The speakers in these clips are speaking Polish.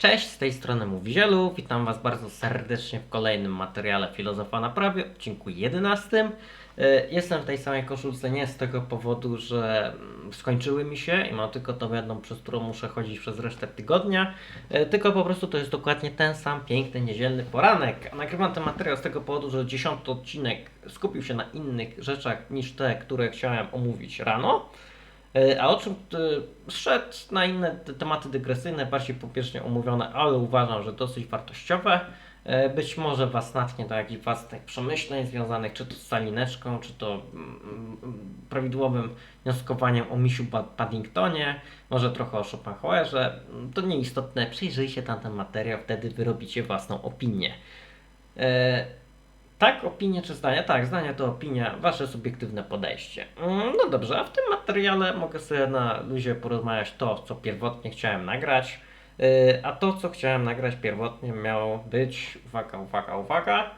Cześć, z tej strony mówi Zielu. Witam Was bardzo serdecznie w kolejnym materiale Filozofa na prawie, odcinku 11. E, Jestem w tej samej koszulce nie z tego powodu, że mm, skończyły mi się i mam tylko tą jedną, przez którą muszę chodzić przez resztę tygodnia, e, tylko po prostu to jest dokładnie ten sam piękny, niedzielny poranek. Nagrywam ten materiał z tego powodu, że dziesiąty odcinek skupił się na innych rzeczach niż te, które chciałem omówić rano. E, A o czym e, szedł na inne te- tematy dygresyjne, bardziej popierzchnie omówione, ale uważam, że dosyć wartościowe. E, Być może Was natchnie do jakichś własnych przemyśleń związanych czy to z salineczką, czy to mm, mm, prawidłowym wnioskowaniem o misiu Paddingtonie, może trochę o Schopenhauerze. To nieistotne, przyjrzyjcie tam ten materiał, wtedy wyrobicie własną opinię. Tak, opinie czy zdania? Tak, zdania to opinia, wasze subiektywne podejście. Mm, No dobrze, a w tym materiale mogę sobie na luzie porozmawiać to, co pierwotnie chciałem nagrać. Yy, A to, co chciałem nagrać pierwotnie, miało być, uwaga, uwaga, uwaga,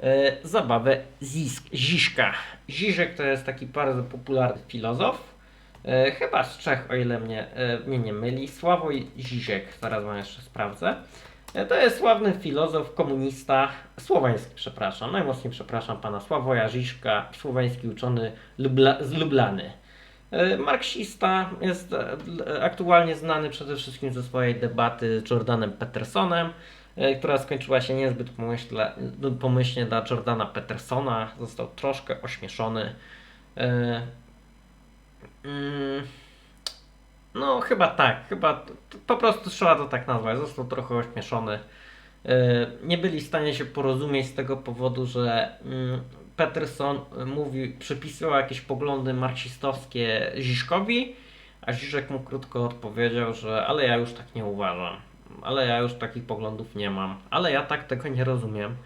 yy, zabawę Zisk, Ziszka. Ziszek to jest taki bardzo popularny filozof, yy, chyba z Czech, o ile mnie, mnie nie myli. Sławoj Zizek, zaraz wam jeszcze sprawdzę. To jest sławny filozof, komunista, słoweński, przepraszam, najmocniej przepraszam pana Sławoja Żiżka, słoweński uczony Lubla, z Lublany. E, Marksista jest l- aktualnie znany przede wszystkim ze swojej debaty z Jordanem Petersonem, e, która skończyła się niezbyt pomyśle, pomyślnie dla Jordana Petersona. Został troszkę ośmieszony. E, mm, no, chyba tak. Chyba po prostu trzeba to tak nazwać. Został trochę ośmieszony. Yy, Nie byli w stanie się porozumieć z tego powodu, że mm, Peterson y, mówił, przypisywał jakieś poglądy marksistowskie Ziszkowi, a Ziszek mu krótko odpowiedział, że ale ja już tak nie uważam. Ale ja już takich poglądów nie mam. Ale ja tak tego nie rozumiem.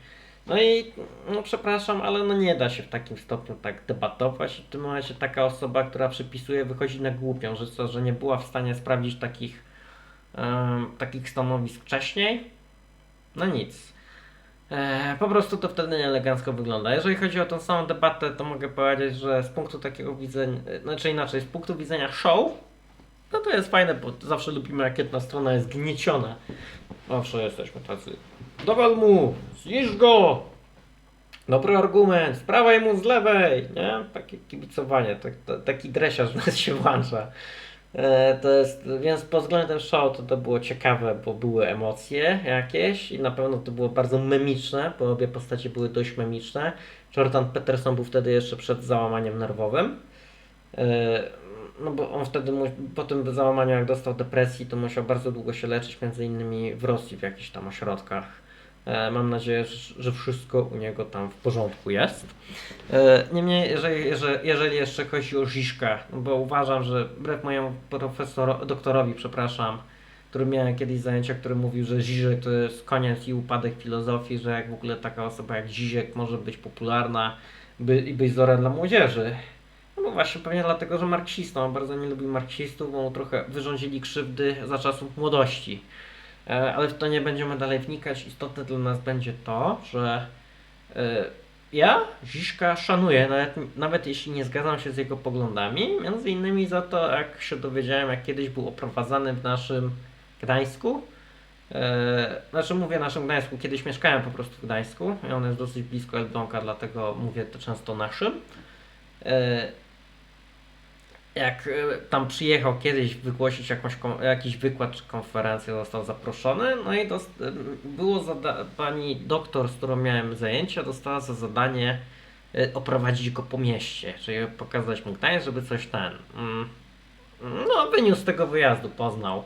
No i no przepraszam, ale no nie da się w takim stopniu tak debatować w tym momencie taka osoba, która przypisuje, wychodzi na głupią, że co, że nie była w stanie sprawdzić takich, takich stanowisk wcześniej. No nic. E, po prostu to wtedy nieelegancko wygląda. Jeżeli chodzi o tą samą debatę, to mogę powiedzieć, że z punktu takiego widzenia, znaczy inaczej, z punktu widzenia show, no to jest fajne, bo zawsze lubimy jak jedna strona jest gnieciona. Zawsze jesteśmy tacy. Dowal mu, zniszcz go! Dobry argument, z prawej mu z lewej, nie? Takie kibicowanie, tak, taki dresiarz nas się włącza. E, to jest, więc pod względem show to, to było ciekawe, bo były emocje jakieś i na pewno to było bardzo memiczne, bo obie postacie były dość memiczne. Jordan Peterson był wtedy jeszcze przed załamaniem nerwowym. E, No bo on wtedy, po tym załamaniu jak dostał depresji, to musiał bardzo długo się leczyć, między innymi w Rosji w jakichś tam ośrodkach. E, Mam nadzieję, że wszystko u niego tam w porządku jest. E, Niemniej, jeżeli, jeżeli, jeszcze chodzi o Ziszka, no bo uważam, że wbrew mojemu profesorowi, doktorowi, przepraszam, który miałem kiedyś zajęcia, który mówił, że Zizek to jest koniec i upadek filozofii, że jak w ogóle taka osoba jak Zizek może być popularna by, i być wzorem dla młodzieży. No bo właśnie pewnie dlatego, że marksista, on bardzo nie lubi marksistów, bo mu trochę wyrządzili krzywdy za czasów młodości. E, Ale w to nie będziemy dalej wnikać. Istotne dla nas będzie to, że e, ja Ziszka szanuję, nawet, nawet jeśli nie zgadzam się z jego poglądami, między innymi za to, jak się dowiedziałem, jak kiedyś był oprowadzany w naszym Gdańsku. E, znaczy mówię naszym Gdańsku, kiedyś mieszkałem po prostu w Gdańsku i on jest dosyć blisko Elbląga, dlatego mówię to często naszym. E, jak e, tam przyjechał kiedyś wygłosić jakąś, jakiś wykład czy konferencję, został zaproszony, no i dost, było zada- pani doktor, z którą miałem zajęcia, dostała za zadanie e, oprowadzić go po mieście, czyli pokazać mu Gdańsk, żeby coś ten, mm, no wyniósł z tego wyjazdu, poznał.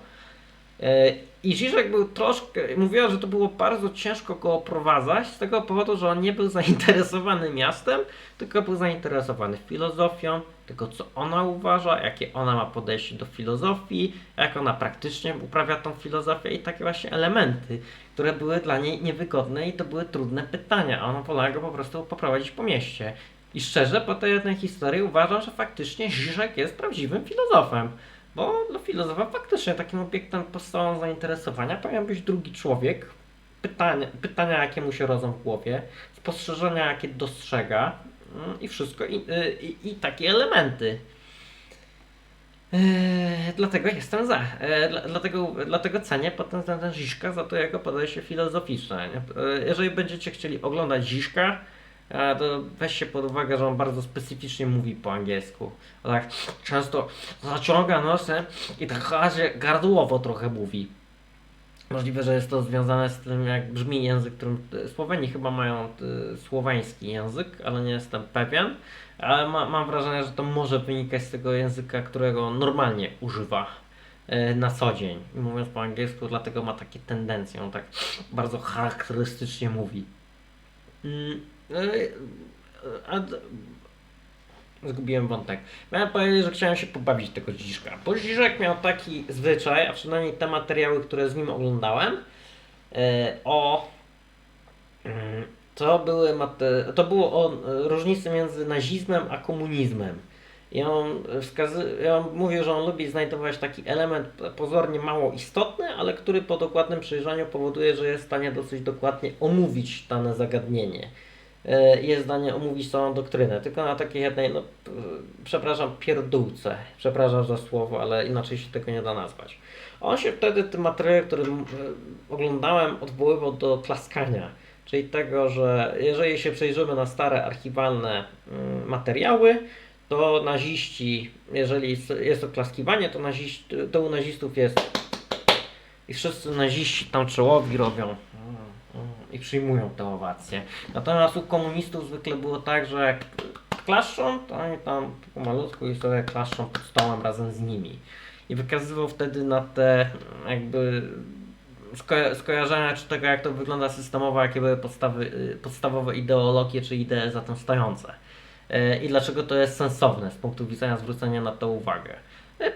I Žižek był troszkę, mówiła, że to było bardzo ciężko go oprowadzać z tego powodu, że on nie był zainteresowany miastem, tylko był zainteresowany filozofią, tego co ona uważa, jakie ona ma podejście do filozofii, jak ona praktycznie uprawia tą filozofię i takie właśnie elementy, które były dla niej niewygodne i to były trudne pytania, a ona wolała go po prostu poprowadzić po mieście. I szczerze, po tej jednej historii uważam, że faktycznie Žižek jest prawdziwym filozofem. Bo dla filozofa faktycznie takim obiektem podstawowym zainteresowania powinien być drugi człowiek, pytania, pytania jakie mu się rodzą w głowie, spostrzeżenia jakie dostrzega mm, i wszystko, i, y, i, i takie elementy. Eee, dlatego jestem za. Eee, dla, dlatego, dlatego cenię tym względem Ziszka za to jego podejście filozoficzne. Eee, jeżeli będziecie chcieli oglądać Ziszka, e, to weźcie pod uwagę, że on bardzo specyficznie mówi po angielsku. Tak często zaciąga nosem i tak razie gardłowo trochę mówi. Możliwe, że jest to związane z tym, jak brzmi język, którym Słowenii chyba mają y, słoweński język, ale nie jestem pewien. Ale ma, mam wrażenie, że to może wynikać z tego języka, którego normalnie używa y, na co dzień. I mówiąc po angielsku, dlatego ma takie tendencje. On tak bardzo charakterystycznie mówi. Mm, a d- Zgubiłem wątek. Miałem powiedzieć, że chciałem się pobawić tego Dziżka. Bo Dziżek miał taki zwyczaj, a przynajmniej te materiały, które z nim oglądałem, e, o. mm, To, były mate, to było o e, różnicy między nazizmem a komunizmem. I on, wskazy, i on mówił, że on lubi znajdować taki element pozornie mało istotny, ale który po dokładnym przyjrzeniu powoduje, że jest w stanie dosyć dokładnie omówić dane zagadnienie e, jest w stanie omówić całą doktrynę, tylko na takiej jednej, no, przepraszam, pierdółce, przepraszam za słowo, ale inaczej się tego nie da nazwać. On się wtedy, tym materiałem, który e, oglądałem, odwoływał do klaskania, czyli tego, że jeżeli się przejrzymy na stare archiwalne mm, materiały, to naziści, jeżeli jest oklaskiwanie, to, naziści, to u nazistów jest i wszyscy naziści tam czołowi robią i przyjmują te owacje. Natomiast u komunistów zwykle było tak, że jak klaszczą, to oni tam pomalutku i sobie klaszczą pod stołem razem z nimi. I wykazywał wtedy na te jakby sko- skojarzenia czy tego, jak to wygląda systemowo, jakie były podstawy, y, podstawowe ideologie czy idee za tym stojące. E, I dlaczego to jest sensowne z punktu widzenia zwrócenia na to uwagę.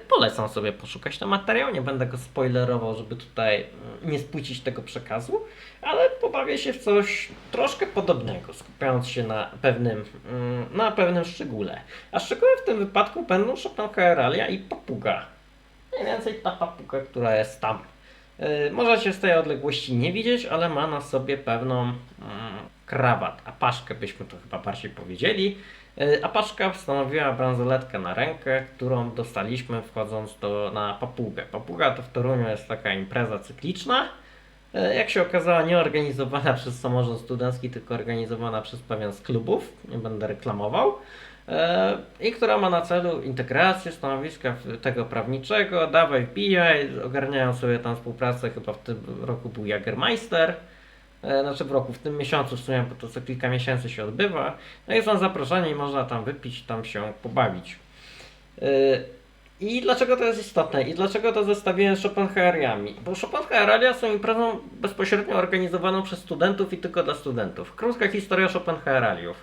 Polecam sobie poszukać ten materiał, nie będę go spoilerował, żeby tutaj mm, nie spłucić tego przekazu, ale pobawię się w coś troszkę podobnego, skupiając się na pewnym, mm, na pewnym szczególe. A szczegóły w tym wypadku będą Schopenhaueralia i papuga. Mniej więcej ta papuga, która jest tam. Yy, Możecie z tej odległości nie widzieć, ale ma na sobie pewną mm, krawat, apaszkę byśmy to chyba bardziej powiedzieli. Yy, Apaszka stanowiła bransoletkę na rękę, którą dostaliśmy wchodząc do, na papugę. Papuga to w Toruniu jest taka impreza cykliczna. Yy, Jak się okazało, nie organizowana przez samorząd studencki, tylko organizowana przez pewien z klubów, nie będę reklamował, e, i która ma na celu integrację stanowiska tego prawniczego, dawaj wbijaj, ogarniają sobie tam współpracę, chyba w tym roku był Jagermeister, e, znaczy w roku, w tym miesiącu w sumie, bo to co kilka miesięcy się odbywa, no i są zaproszeni i można tam wypić, tam się pobawić. E, I dlaczego to jest istotne? I dlaczego to zestawiłem z Schopenhaueriami? Bo Schopenhaueria są imprezą bezpośrednio organizowaną przez studentów i tylko dla studentów. Krótka historia Schopenhaueriów.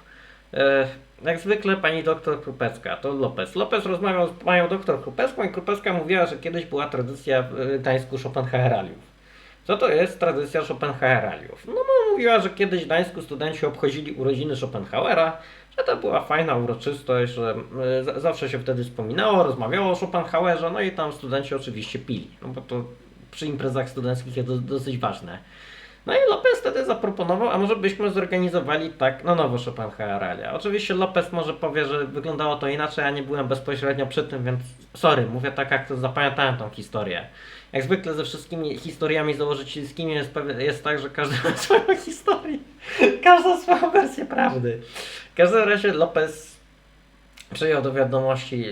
E, jak zwykle pani doktor Krupecka, to Lopez. Lopez rozmawiał z panią doktor Krupecką i Krupecka mówiła, że kiedyś była tradycja w e, Gdańsku Schopenhaueriów. Co to jest tradycja Schopenhaueriów? No, mówiła, że kiedyś w Gdańsku studenci obchodzili urodziny Schopenhauera, że to była fajna uroczystość, że za- zawsze się wtedy wspominało, rozmawiało o Schopenhauerze, no i tam studenci oczywiście pili, no bo to przy imprezach studenckich jest do, dosyć ważne. No i Lopez wtedy zaproponował, a może byśmy zorganizowali tak na nowo Schopenhaueria. Oczywiście Lopez może powie, że wyglądało to inaczej, ja nie byłem bezpośrednio przy tym, więc sorry, mówię tak jak to zapamiętałem tą historię. Jak zwykle ze wszystkimi historiami założycielskimi jest, jest tak, że każdy ma swoją historię. Każda swoją wersję prawdy. W każdym razie Lopez przyjął do wiadomości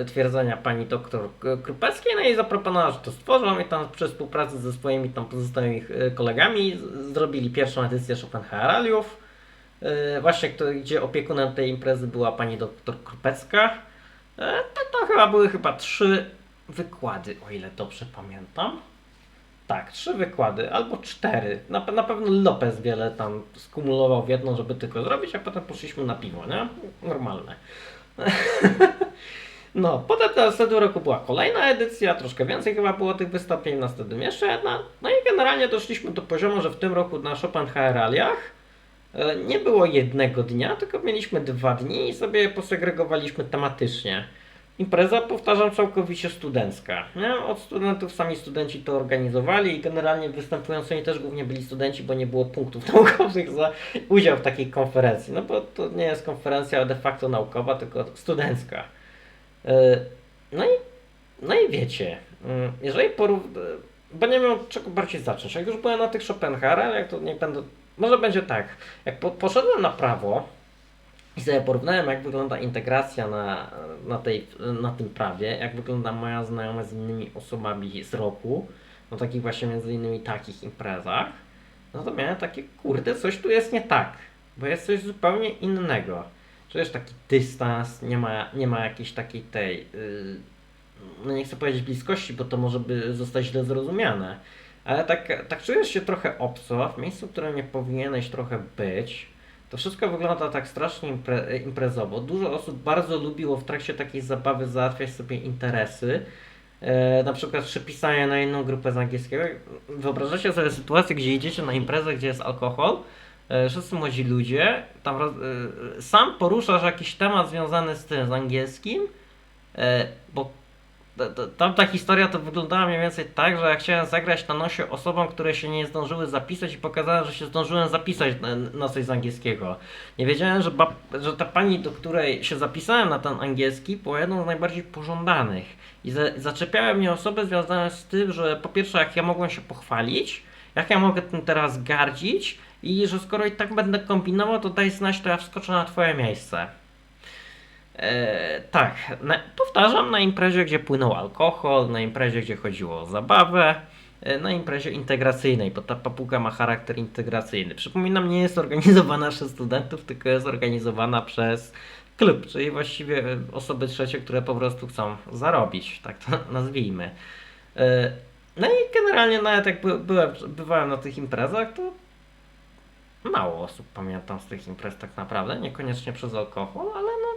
e, twierdzenia pani doktor Krupeckiej, no i zaproponował, że to stworzą i tam przy współpracy ze swoimi tam pozostałymi e, kolegami zrobili pierwszą edycję Schopenhaueriów. E, Właśnie, gdzie opiekunem tej imprezy była pani doktor Krupecka. To, to chyba były chyba trzy wykłady, o ile dobrze pamiętam. Tak, trzy wykłady, albo cztery. Na, na pewno Lopez wiele tam skumulował w jedną, żeby tylko zrobić, a potem poszliśmy na piwo, nie? Normalne. No, potem na następnym roku była kolejna edycja, troszkę więcej chyba było tych wystąpień, następnym jeszcze jedna. No i generalnie doszliśmy do poziomu, że w tym roku na Schopenhaueriach e, nie było jednego dnia, tylko mieliśmy dwa dni i sobie posegregowaliśmy tematycznie. Impreza, powtarzam, całkowicie studencka. Nie? Od studentów sami studenci to organizowali i generalnie występującymi też głównie byli studenci, bo nie było punktów naukowych za udział w takiej konferencji. No bo to nie jest konferencja de facto naukowa, tylko studencka. Yy, No i No i wiecie, mm, jeżeli porów... Bo nie wiem od czego bardziej zacząć. Jak już byłem na tych Schopenhauerach, jak to nie będę... Może będzie tak. Jak po, poszedłem na prawo i sobie porównałem, jak wygląda integracja na, na, tej, na tym prawie, jak wygląda moja znajomość z innymi osobami z roku, na takich właśnie między innymi takich imprezach, no to miałem takie, kurde, coś tu jest nie tak, bo jest coś zupełnie innego. Czujesz taki dystans, nie ma, nie ma jakiejś takiej tej, yy, no nie chcę powiedzieć bliskości, bo to może by zostać źle zrozumiane, ale tak, tak czujesz się trochę obco, w miejscu, w którym nie powinieneś trochę być. To wszystko wygląda tak strasznie impre, imprezowo. Dużo osób bardzo lubiło w trakcie takiej zabawy załatwiać sobie interesy. E, na przykład przepisanie na inną grupę z angielskiego. Wyobrażacie sobie sytuację, gdzie idziecie na imprezę, gdzie jest alkohol, e, wszyscy młodzi ludzie, tam e, sam poruszasz jakiś temat związany z tym, z angielskim, e, bo Tamta historia to wyglądała mniej więcej tak, że ja chciałem zagrać na nosie osobom, które się nie zdążyły zapisać i pokazałem, że się zdążyłem zapisać na, na coś z angielskiego. Nie wiedziałem, że, bab, że ta pani, do której się zapisałem na ten angielski, była jedną z najbardziej pożądanych. I za, zaczepiały mnie osoby związane z tym, że po pierwsze, jak ja mogłem się pochwalić, jak ja mogę tym teraz gardzić i że skoro i tak będę kombinował, to daj znać, to ja wskoczę na twoje miejsce. E, tak, na, powtarzam, na imprezie, gdzie płynął alkohol, na imprezie, gdzie chodziło o zabawę, e, na imprezie integracyjnej, bo ta papuga ma charakter integracyjny. Przypominam, nie jest organizowana przez studentów, tylko jest organizowana przez klub, czyli właściwie e, osoby trzecie, które po prostu chcą zarobić, tak to nazwijmy. No i generalnie nawet jak by, byłem, bywałem na tych imprezach, to mało osób pamiętam z tych imprez tak naprawdę, niekoniecznie przez alkohol, ale no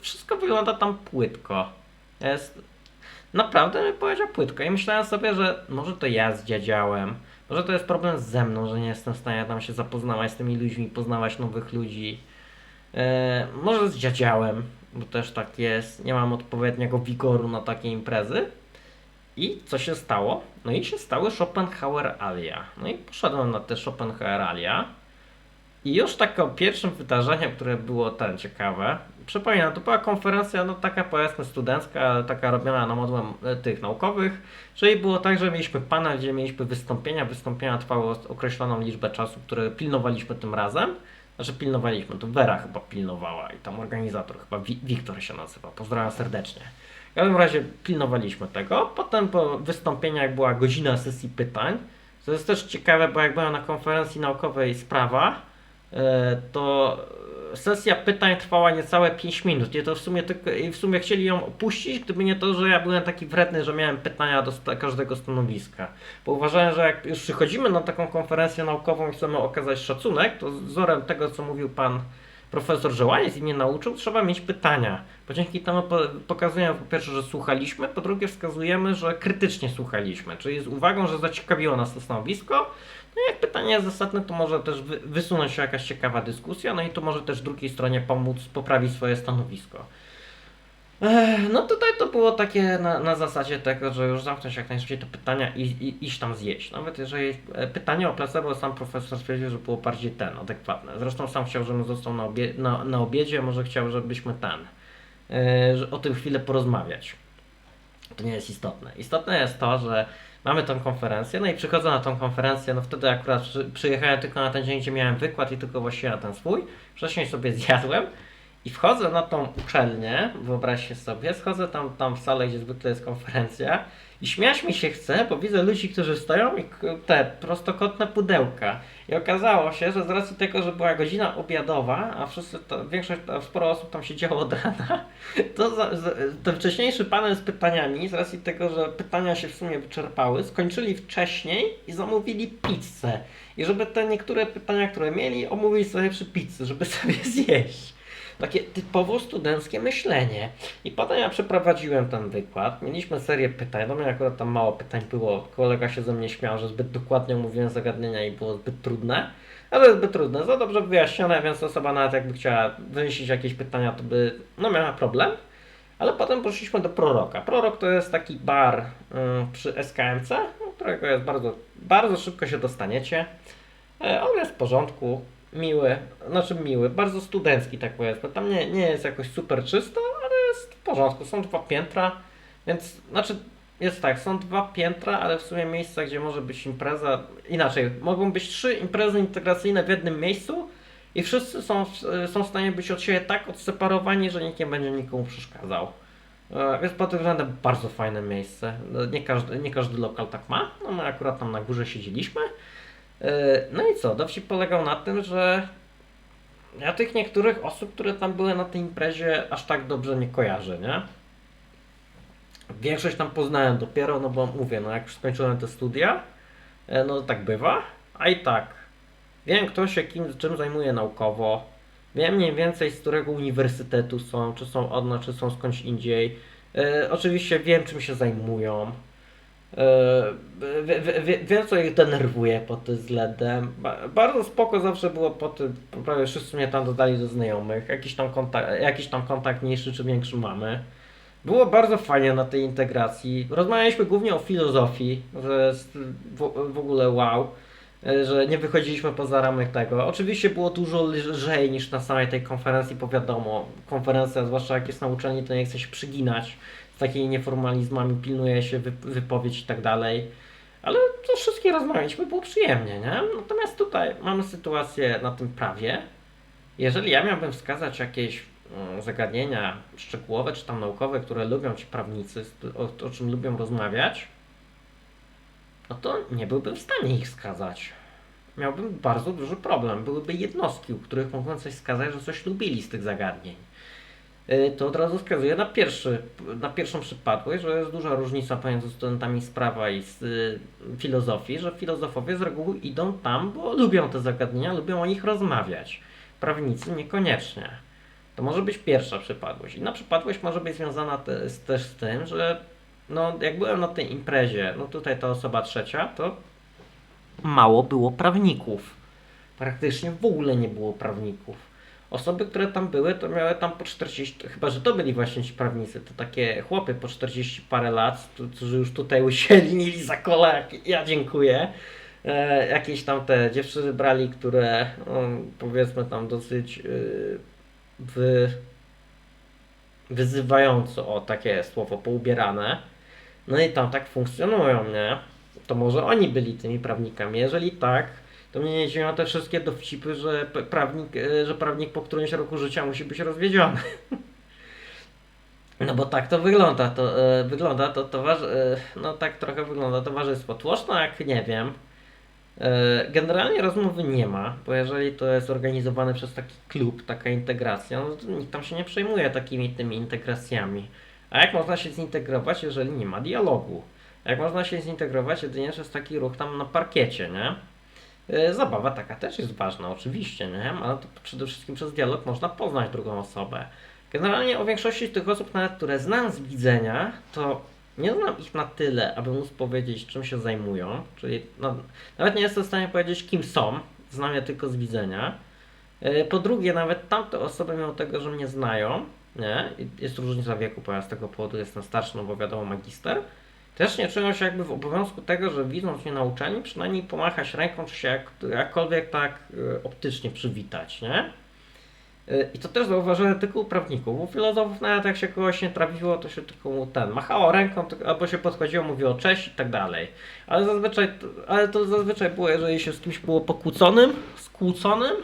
wszystko wygląda tam płytko. Jest naprawdę bym powiedział płytko i myślałem sobie, że może to ja zdziadziałem, może to jest problem ze mną, że nie jestem w stanie tam się zapoznawać z tymi ludźmi, poznawać nowych ludzi. E, może zdziadziałem, bo też tak jest, nie mam odpowiedniego wigoru na takie imprezy. I co się stało? No i się stały Schopenhauer Alia. No i poszedłem na te Schopenhauer Alia. I już taką pierwszym wydarzeniem, które było ten ciekawe, przypominam, to była konferencja, no taka powiedzmy studencka, taka robiona na modłę e, tych naukowych, czyli było tak, że mieliśmy panel, gdzie mieliśmy wystąpienia, wystąpienia trwały określoną liczbę czasu, które pilnowaliśmy tym razem, znaczy pilnowaliśmy, to Vera chyba pilnowała i tam organizator, chyba Wi- Wiktor się nazywa, pozdrawiam serdecznie. W każdym razie pilnowaliśmy tego, potem po wystąpieniach była godzina sesji pytań, to jest też ciekawe, bo jak byłem na konferencji naukowej Sprawa, e, to sesja pytań trwała niecałe 5 minut. I to w sumie tylko, w sumie chcieli ją opuścić, gdyby nie to, że ja byłem taki wredny, że miałem pytania do każdego stanowiska. Bo uważałem, że jak już przychodzimy na taką konferencję naukową i chcemy okazać szacunek, to wzorem tego, co mówił pan profesor Żołaniec i mnie nauczył, trzeba mieć pytania. Bo dzięki temu po, pokazujemy po pierwsze, że słuchaliśmy, po drugie wskazujemy, że krytycznie słuchaliśmy, czyli z uwagą, że zaciekawiło nas to stanowisko. No jak pytanie jest zasadne, to może też wy, wysunąć się jakaś ciekawa dyskusja, no i to może też drugiej stronie pomóc poprawić swoje stanowisko. Ech, No tutaj to było takie na, na zasadzie tego, że już zamknąć jak najszybciej te pytania i, i iść tam zjeść. Nawet jeżeli e, pytanie o placebo sam profesor stwierdził, że było bardziej ten, adekwatne. Zresztą sam chciał, żebym został na, obie, na, na obiedzie, może chciał, żebyśmy ten, że o tym chwilę porozmawiać. To nie jest istotne. Istotne jest to, że mamy tą konferencję, no i przychodzę na tą konferencję, no wtedy akurat przy, przyjechałem tylko na ten dzień, gdzie miałem wykład i tylko właściwie na ten swój. Wcześniej sobie zjadłem i wchodzę na tą uczelnię, wyobraźcie sobie, schodzę tam, tam w salę, gdzie zwykle jest konferencja i śmiać mi się chce, bo widzę ludzi, którzy stoją i te prostokątne pudełka. I okazało się, że z racji tego, że była godzina obiadowa, a wszyscy, to, większość, sporo osób tam siedziało od rana, to ten wcześniejszy panel z pytaniami, z racji tego, że pytania się w sumie wyczerpały, skończyli wcześniej i zamówili pizzę. I żeby te niektóre pytania, które mieli, omówili sobie przy pizzy, żeby sobie zjeść. Takie typowo studenckie myślenie. I potem ja przeprowadziłem ten wykład. Mieliśmy serię pytań. Do mnie akurat tam mało pytań było. Kolega się ze mnie śmiał, że zbyt dokładnie omówiłem zagadnienia i było zbyt trudne. Ale zbyt trudne, za dobrze wyjaśnione, więc osoba nawet jakby chciała wymyślić jakieś pytania, to by no miała problem. Ale potem poszliśmy do Proroka. Prorok to jest taki bar ym, przy SKMC, którego jest bardzo, bardzo szybko się dostaniecie. E, On jest w porządku, miły, znaczy miły, bardzo studencki tak powiedzmy. Tam nie, nie jest jakoś super czysto, ale jest w porządku. Są dwa piętra, Więc, znaczy, jest tak, są dwa piętra, ale w sumie miejsca, gdzie może być impreza, inaczej, mogą być trzy imprezy integracyjne w jednym miejscu i wszyscy są, w- są w stanie być od siebie tak odseparowani, że nikt nie będzie nikomu przeszkadzał. E, Więc pod tym względem bardzo fajne miejsce. No, Nie każdy, nie każdy lokal tak ma. No my akurat tam na górze siedzieliśmy. E, No i co? Dowcip polegał na tym, że ja tych niektórych osób, które tam były na tej imprezie, aż tak dobrze nie kojarzę, nie? Większość tam poznałem dopiero, no bo mówię, no jak już skończyłem te studia, e, no tak bywa, a i tak wiem kto się kim, czym zajmuje naukowo, wiem mniej więcej z którego uniwersytetu są, czy są od nas, czy są skądś indziej. E, oczywiście wiem czym się zajmują. Wiem co ich denerwuje pod tym względem. Ba- Bardzo spoko zawsze było po tym, prawie wszyscy mnie tam dodali do znajomych, jakiś tam kontakt, jakiś tam kontakt mniejszy czy większy mamy. Było bardzo fajnie na tej integracji. Rozmawialiśmy głównie o filozofii, że jest w, ogóle wow, e, że nie wychodziliśmy poza ramek tego. Oczywiście było dużo lżej niż na samej tej konferencji, bo wiadomo, konferencja, zwłaszcza jak jest na uczelni, to nie chce się przyginać takimi nieformalizmami, pilnuje się wy, wypowiedź i tak dalej. Ale to wszystkie rozmawialiśmy, było przyjemnie, nie? Natomiast tutaj mamy sytuację na tym prawie. Jeżeli ja miałbym wskazać jakieś mm, zagadnienia szczegółowe czy tam naukowe, które lubią ci prawnicy, o, o czym lubią rozmawiać, no to nie byłbym w stanie ich wskazać. Miałbym bardzo duży problem. Byłyby jednostki, u których mogłem coś wskazać, że coś lubili z tych zagadnień. Y, To od razu wskazuje na, pierwszy, na pierwszą przypadłość, że jest duża różnica pomiędzy studentami z prawa i z y, filozofii, że filozofowie z reguły idą tam, bo lubią te zagadnienia, lubią o nich rozmawiać. Prawnicy niekoniecznie. To może być pierwsza przypadłość. Inna przypadłość może być związana te, z, też z tym, że no, jak byłem na tej imprezie, no tutaj ta osoba trzecia, to mało było prawników. Praktycznie w ogóle nie było prawników. Osoby, które tam były, to miały tam po 40, chyba że to byli właśnie ci prawnicy, to takie chłopy po 40 parę lat, którzy już tutaj usiedli, za kola, jak ja dziękuję. E, jakieś tam te dziewczyny brali, które no, powiedzmy tam dosyć yy, wy, wyzywająco, o takie słowo, poubierane. No i tam tak funkcjonują, nie? To może oni byli tymi prawnikami. Jeżeli tak, to mnie nie dziwią te wszystkie dowcipy, że prawnik, e, że prawnik po którymś roku życia musi być rozwiedziony. No bo tak to wygląda, to e, wygląda to towarz, e, no tak trochę wygląda towarzystwo. Tłoczno jak nie wiem. E, Generalnie rozmowy nie ma, bo jeżeli to jest organizowane przez taki klub, taka integracja, no to nikt tam się nie przejmuje takimi tymi integracjami. A jak można się zintegrować, jeżeli nie ma dialogu? Jak można się zintegrować jedynie przez taki ruch tam na parkiecie, nie? E, Zabawa taka też jest ważna, oczywiście, nie? Ale to przede wszystkim przez dialog można poznać drugą osobę. Generalnie o większości tych osób, nawet które znam z widzenia, to nie znam ich na tyle, aby móc powiedzieć, czym się zajmują. Czyli no, nawet nie jestem w stanie powiedzieć, kim są. Znam je tylko z widzenia. E, Po drugie, nawet tamte osoby, mimo tego, że mnie znają, nie? Jest różnica wieku, bo ja z tego powodu jestem starszy, no bo wiadomo, magister. Też nie czują się jakby w obowiązku tego, że widząc mnie na uczelni, przynajmniej pomachać ręką, czy się jak, jakkolwiek tak e, optycznie przywitać, nie? E, I to też zauważyłem tylko u prawników. U filozofów nawet jak się kogoś nie trafiło, to się tylko mu ten machało ręką, albo się podchodziło, mówiło cześć i tak dalej. Ale zazwyczaj, ale to zazwyczaj było, jeżeli się z kimś było pokłóconym, skłóconym,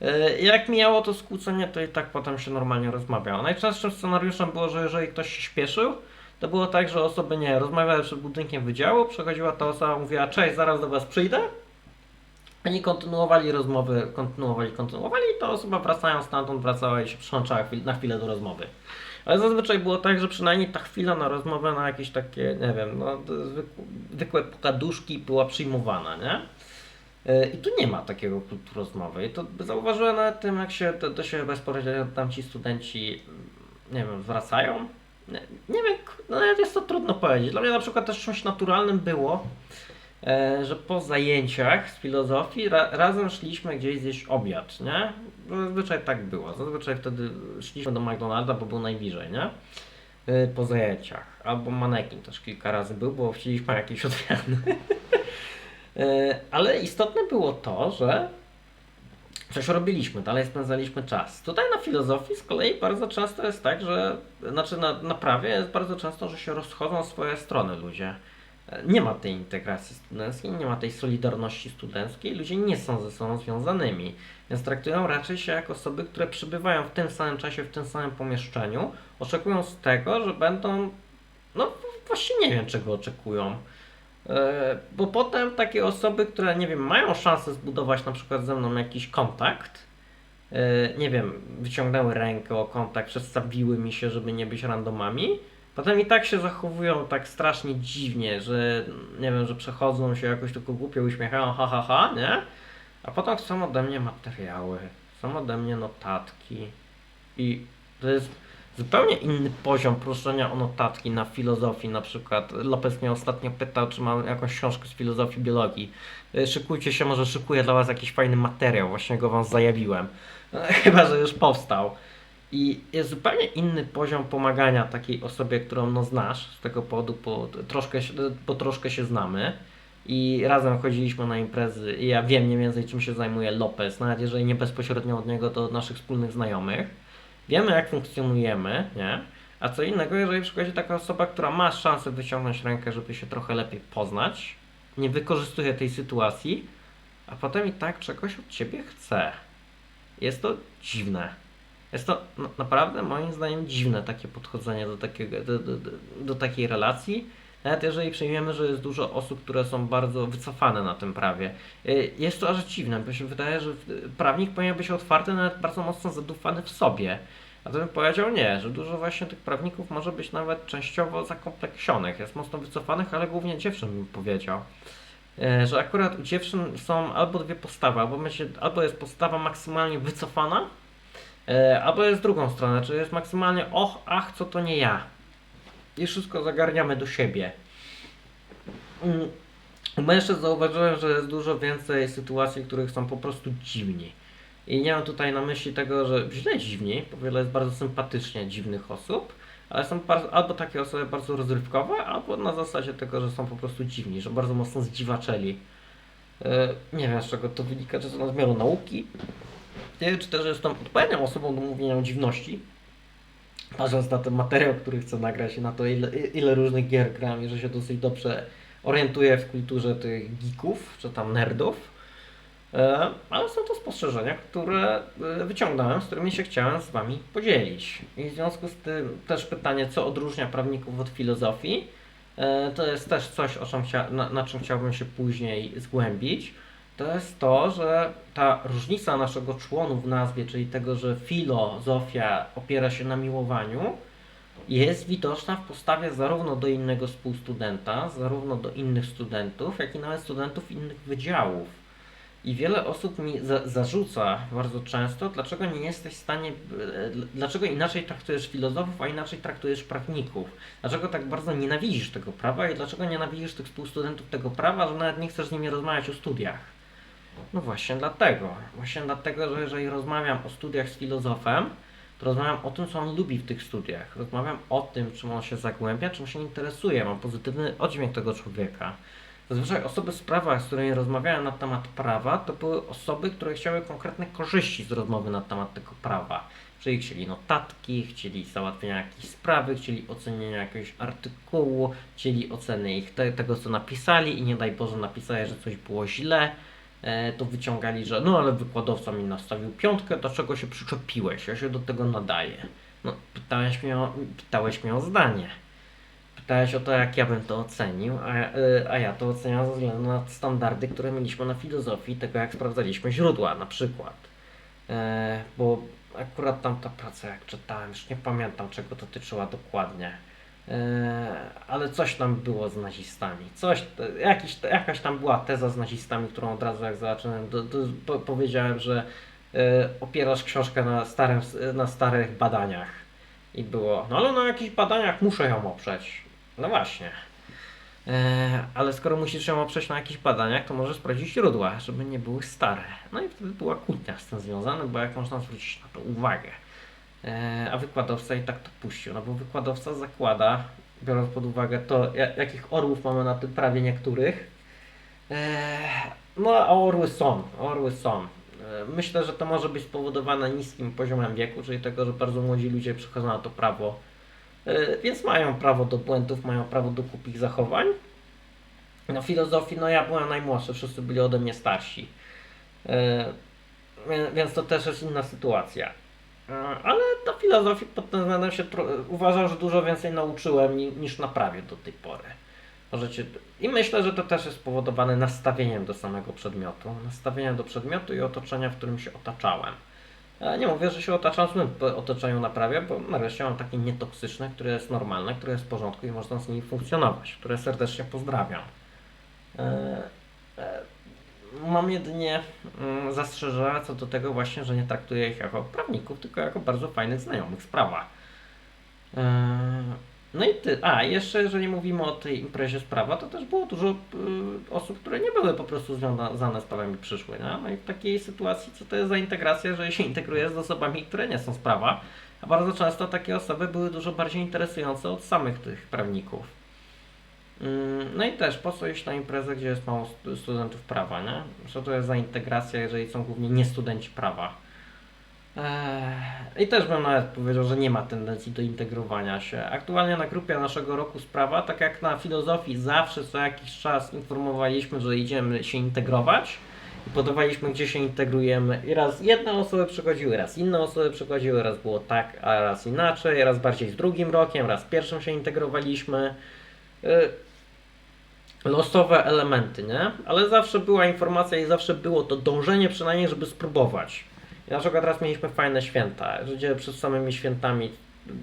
e, jak mijało to skłócenie, to i tak potem się normalnie rozmawiało. Najczęstszym scenariuszem było, że jeżeli ktoś się śpieszył, to było tak, że osoby nie rozmawiały przed budynkiem wydziału, przechodziła ta osoba, mówiła cześć, zaraz do was przyjdę. Oni kontynuowali rozmowy, kontynuowali, kontynuowali i ta osoba wracając stamtąd wracała i się przyłączała na chwilę do rozmowy. Ale zazwyczaj było tak, że przynajmniej ta chwila na rozmowę, na jakieś takie, nie wiem, no, zwykłe, pogaduszki była przyjmowana, nie? Yy, I tu nie ma takiego kultu rozmowy. I to zauważyłem nawet tym, jak się do, do siebie bezpośrednio tam ci studenci, nie wiem, zwracają. Nie, wiem, no jest to trudno powiedzieć. Dla mnie na przykład też czymś naturalnym było, e, że po zajęciach z filozofii ra, razem szliśmy gdzieś zjeść obiad, nie? Zazwyczaj tak było. Zazwyczaj wtedy szliśmy do McDonalda, bo był najbliżej, nie? E, Po zajęciach. Albo manekin też kilka razy był, bo chcieliśmy jakieś odmiany. E, Ale istotne było to, że coś robiliśmy, dalej spędzaliśmy czas. Tutaj na filozofii z kolei bardzo często jest tak, że, znaczy na, na prawie jest bardzo często, że się rozchodzą swoje strony ludzie. Nie ma tej integracji studenckiej, nie ma tej solidarności studenckiej, ludzie nie są ze sobą związanymi, więc traktują raczej się jak osoby, które przybywają w tym samym czasie, w tym samym pomieszczeniu, oczekują z tego, że będą, no właśnie nie wiem czego oczekują. E, Bo potem takie osoby, które nie wiem, mają szansę zbudować na przykład ze mną jakiś kontakt, e, nie wiem, wyciągnęły rękę o kontakt, przedstawiły mi się, żeby nie być randomami, potem i tak się zachowują tak strasznie dziwnie, że nie wiem, że przechodzą się jakoś tylko głupio uśmiechają, ha ha ha, nie? A potem chcą ode mnie materiały, chcą ode mnie notatki i to jest zupełnie inny poziom proszenia o notatki na filozofii. Na przykład Lopez mnie ostatnio pytał, czy mam jakąś książkę z filozofii biologii. Y, Szykujcie się, może szykuję dla Was jakiś fajny materiał, właśnie go Wam zajawiłem. Chyba, że już powstał. I jest zupełnie inny poziom pomagania takiej osobie, którą no znasz, z tego powodu, bo troszkę, bo troszkę się znamy. I razem chodziliśmy na imprezy i ja wiem mniej więcej czym się zajmuje Lopez, nawet jeżeli nie bezpośrednio od niego, to od naszych wspólnych znajomych. Wiemy jak funkcjonujemy, nie? A co innego, jeżeli przychodzi taka osoba, która ma szansę wyciągnąć rękę, żeby się trochę lepiej poznać, nie wykorzystuje tej sytuacji, a potem i tak czegoś od ciebie chce. Jest to dziwne. Jest to naprawdę moim zdaniem dziwne takie podchodzenie do, takiego, do, do, do, do takiej relacji. Nawet jeżeli przyjmiemy, że jest dużo osób, które są bardzo wycofane na tym prawie. Y, Jest to aż dziwne, bo się wydaje, że y, prawnik powinien być otwarty, nawet bardzo mocno zadufany w sobie. A to bym powiedział nie, że dużo właśnie tych prawników może być nawet częściowo zakompleksionych, jest mocno wycofanych, ale głównie dziewczyn bym powiedział. E, Że akurat u dziewczyn są albo dwie postawy, albo, myślę, albo jest postawa maksymalnie wycofana, e, albo jest drugą stronę, czyli jest maksymalnie och, ach, co to nie ja. I wszystko zagarniamy do siebie. Mm, U mężczyzn zauważyłem, że jest dużo więcej sytuacji, w których są po prostu dziwni. I nie mam tutaj na myśli tego, że źle dziwni, bo wiele jest bardzo sympatycznie dziwnych osób, ale są bardzo, albo takie osoby bardzo rozrywkowe, albo na zasadzie tego, że są po prostu dziwni, że bardzo mocno zdziwaczeli. E, Nie wiem z czego to wynika, czy z nadmiaru nauki, nie wiem, czy też jestem odpowiednią osobą do mówienia o dziwności, patrząc na ten materiał, który chcę nagrać i na to, ile, ile różnych gier gram i że się dosyć dobrze orientuję w kulturze tych geeków, czy tam nerdów. E, Ale są to spostrzeżenia, które e, wyciągnąłem, z którymi się chciałem z Wami podzielić. I w związku z tym też pytanie, co odróżnia prawników od filozofii, e, to jest też coś, o czym na, na czym chciałbym się później zgłębić. To jest to, że ta różnica naszego członu w nazwie, czyli tego, że filozofia opiera się na miłowaniu, jest widoczna w postawie zarówno do innego współstudenta, zarówno do innych studentów, jak i nawet studentów innych wydziałów. I wiele osób mi za zarzuca bardzo często, dlaczego nie jesteś w stanie, e, dl- dlaczego inaczej traktujesz filozofów, a inaczej traktujesz prawników. Dlaczego tak bardzo nienawidzisz tego prawa i dlaczego nienawidzisz tych współstudentów tego prawa, że nawet nie chcesz z nimi rozmawiać o studiach. No właśnie dlatego. Właśnie dlatego, że jeżeli rozmawiam o studiach z filozofem, to rozmawiam o tym, co on lubi w tych studiach. Rozmawiam o tym, czym on się zagłębia, czym się interesuje. Mam pozytywny oddźwięk tego człowieka. Zazwyczaj osoby z prawa, z którymi rozmawiałem na temat prawa, to były osoby, które chciały konkretne korzyści z rozmowy na temat tego prawa. Czyli chcieli notatki, chcieli załatwienia jakiejś sprawy, chcieli ocenienia jakiegoś artykułu, chcieli oceny ich te, tego, co napisali i nie daj Boże napisali, że coś było źle, to wyciągali, że no ale wykładowca mi nastawił piątkę, dlaczego się przyczepiłeś, ja się do tego nadaję. No, pytałeś mnie o, pytałeś mnie o zdanie. Pytałeś o to, jak ja bym to ocenił, a, y, a ja to oceniam ze względu na standardy, które mieliśmy na filozofii, tego jak sprawdzaliśmy źródła na przykład. E, bo akurat tamta praca, jak czytałem, już nie pamiętam czego dotyczyła dokładnie. E, ale coś tam było z nazistami. Coś, jakiś, jakaś tam była teza z nazistami, którą od razu jak zobaczyłem, powiedziałem, że e, opierasz książkę na, starym, na starych badaniach. I było, no ale na jakichś badaniach muszę ją oprzeć. No właśnie. E, ale skoro musisz ją oprzeć na jakichś badaniach, to możesz sprawdzić źródła, żeby nie były stare. No i wtedy była kłótnia z tym związana, bo jak można zwrócić na to uwagę. E, a wykładowca i tak to puścił, no bo wykładowca zakłada, biorąc pod uwagę to, ja- jakich orłów mamy na tym prawie niektórych, e, no a orły są, orły są. E, myślę, że to może być spowodowane niskim poziomem wieku, czyli tego, że bardzo młodzi ludzie przychodzą na to prawo, więc mają prawo do błędów, mają prawo do głupich zachowań. Na filozofii, no ja byłem najmłodszy, wszyscy byli ode mnie starsi. Więc to też jest inna sytuacja. E, Ale do filozofii pod tym względem się uważam, że dużo więcej nauczyłem ni- niż na prawie do tej pory. Możecie... I myślę, że to też jest spowodowane nastawieniem do samego przedmiotu. Nastawieniem do przedmiotu i otoczenia, w którym się otaczałem. Nie mówię, że się otaczam złym otoczeniu na prawie, bo nareszcie mam takie nietoksyczne, które jest normalne, które jest w porządku i można z nimi funkcjonować, które serdecznie pozdrawiam. E, e, Mam jedynie mm, zastrzeżenia co do tego właśnie, że nie traktuję ich jako prawników, tylko jako bardzo fajnych znajomych z prawa. Eee, No i ty, a jeszcze jeżeli mówimy o tej imprezie z prawa, to też było dużo y, osób, które nie były po prostu związane z prawem i przyszły. Nie? No i w takiej sytuacji, co to jest za integracja, że się integruje z osobami, które nie są z prawa, a bardzo często takie osoby były dużo bardziej interesujące od samych tych prawników. Mm, No i też po co iść na imprezę, gdzie jest mało stu- studentów prawa, nie? Co to jest za integracja, jeżeli są głównie nie studenci prawa? Eee, I też bym nawet powiedział, że nie ma tendencji do integrowania się. Aktualnie na grupie naszego roku sprawa, tak jak na filozofii, zawsze co jakiś czas informowaliśmy, że idziemy się integrować i podawaliśmy, gdzie się integrujemy. I raz jedne osoby przychodziły, raz inne osoby przychodziły, raz było tak, a raz inaczej, raz bardziej z drugim rokiem, raz pierwszym się integrowaliśmy. Losowe elementy, nie? Ale zawsze była informacja i zawsze było to dążenie przynajmniej, żeby spróbować. I na przykład teraz mieliśmy fajne święta, gdzie przed samymi świętami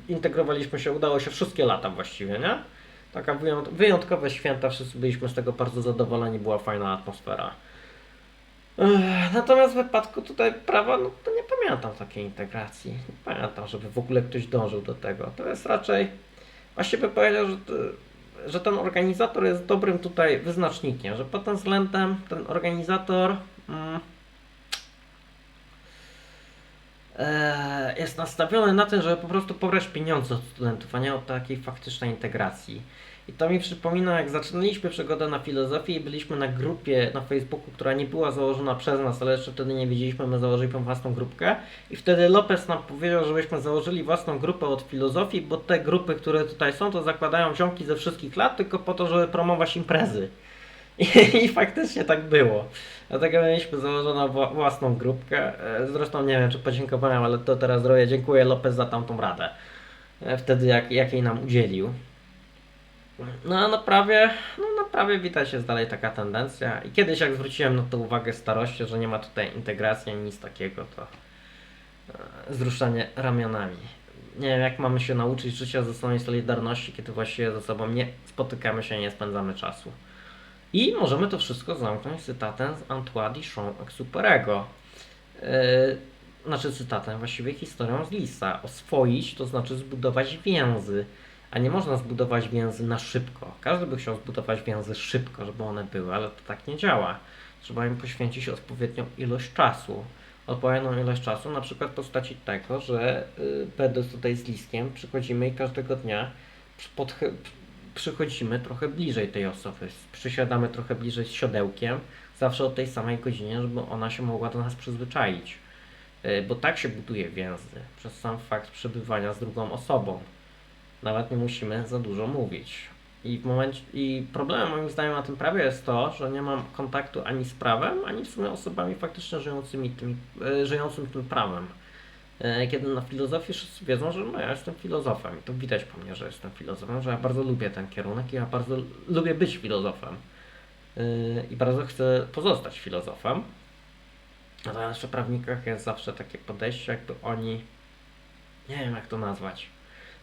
integrowaliśmy się, udało się wszystkie lata właściwie, nie? Taka wyjąt- wyjątkowe święta, wszyscy byliśmy z tego bardzo zadowoleni, była fajna atmosfera. Natomiast w wypadku tutaj prawa, no to nie pamiętam takiej integracji. Nie pamiętam, żeby w ogóle ktoś dążył do tego. To jest raczej, właściwie bym powiedział, że, że ten organizator jest dobrym tutaj wyznacznikiem, że pod tym względem ten organizator mm, e, jest nastawiony na tym, żeby po prostu pobrać pieniądze od studentów, a nie od takiej faktycznej integracji. I to mi przypomina, jak zaczynaliśmy przygodę na filozofię i byliśmy na grupie na Facebooku, która nie była założona przez nas, ale jeszcze wtedy nie wiedzieliśmy, my założyliśmy własną grupkę. I wtedy Lopez nam powiedział, żebyśmy założyli własną grupę od filozofii, bo te grupy, które tutaj są, to zakładają ziomki ze wszystkich lat, tylko po to, żeby promować imprezy. I, i faktycznie tak było. Dlatego mieliśmy założoną wła- własną grupkę. E, Zresztą nie wiem, czy podziękowałem, ale to teraz zrobię. Dziękuję Lopez za tamtą radę. E, Wtedy, jak, jak jej nam udzielił. No na prawie, no na prawie widać jest dalej taka tendencja. I kiedyś jak zwróciłem na to uwagę starości, że nie ma tutaj integracji nic takiego, to e, wzruszanie ramionami. Nie wiem, jak mamy się nauczyć życia ze sobą solidarności, kiedy właściwie ze sobą nie spotykamy się, nie spędzamy czasu. I możemy to wszystko zamknąć cytatem z Antoine de Saint-Exupéry'ego. Yy, znaczy cytatem, właściwie historią z Lisa. Oswoić to znaczy zbudować więzy, a nie można zbudować więzy na szybko. Każdy by chciał zbudować więzy szybko, żeby one były, ale to tak nie działa. Trzeba im poświęcić odpowiednią ilość czasu. Odpowiednią ilość czasu, na przykład w postaci tego, że yy, będąc tutaj z Liskiem, przychodzimy i każdego dnia podchy- przychodzimy trochę bliżej tej osoby, przysiadamy trochę bliżej z siodełkiem, zawsze o tej samej godzinie, żeby ona się mogła do nas przyzwyczaić. Yy, Bo tak się buduje więzy, przez sam fakt przebywania z drugą osobą. Nawet nie musimy za dużo mówić. I w momencie, i problemem moim zdaniem na tym prawie jest to, że nie mam kontaktu ani z prawem, ani w sumie osobami faktycznie żyjącymi tym, yy, żyjącym tym prawem. E, Kiedy na filozofii wszyscy wiedzą, że no ja jestem filozofem i to widać po mnie, że jestem filozofem, że ja bardzo lubię ten kierunek i ja bardzo lubię być filozofem Yy, i bardzo chcę pozostać filozofem. Natomiast przy prawnikach jest zawsze takie podejście, jakby oni, nie wiem jak to nazwać,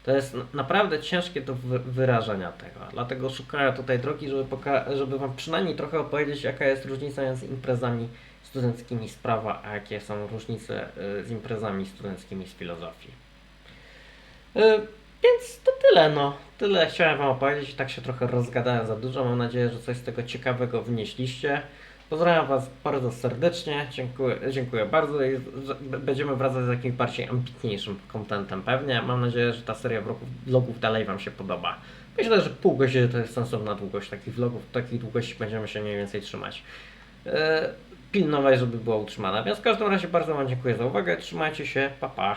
to jest naprawdę ciężkie do wy- wyrażenia tego, dlatego szukałem tutaj drogi, żeby, żeby Wam przynajmniej trochę opowiedzieć, jaka jest różnica między imprezami studenckimi z prawa, a jakie są różnice y, z imprezami studenckimi z filozofii. Y, Więc to tyle, no. Tyle chciałem Wam opowiedzieć. Tak się trochę rozgadałem za dużo. Mam nadzieję, że coś z tego ciekawego wynieśliście. Pozdrawiam Was bardzo serdecznie. Dziękuję, dziękuję bardzo i będziemy wracać z jakimś bardziej ambitniejszym kontentem pewnie. Mam nadzieję, że ta seria vlogów, dalej Wam się podoba. Myślę, że pół godziny to jest sensowna długość takich vlogów. Takiej długości będziemy się mniej więcej trzymać. e, pilnować, żeby była utrzymana. Więc w każdym razie bardzo Wam dziękuję za uwagę. Trzymajcie się. Pa pa.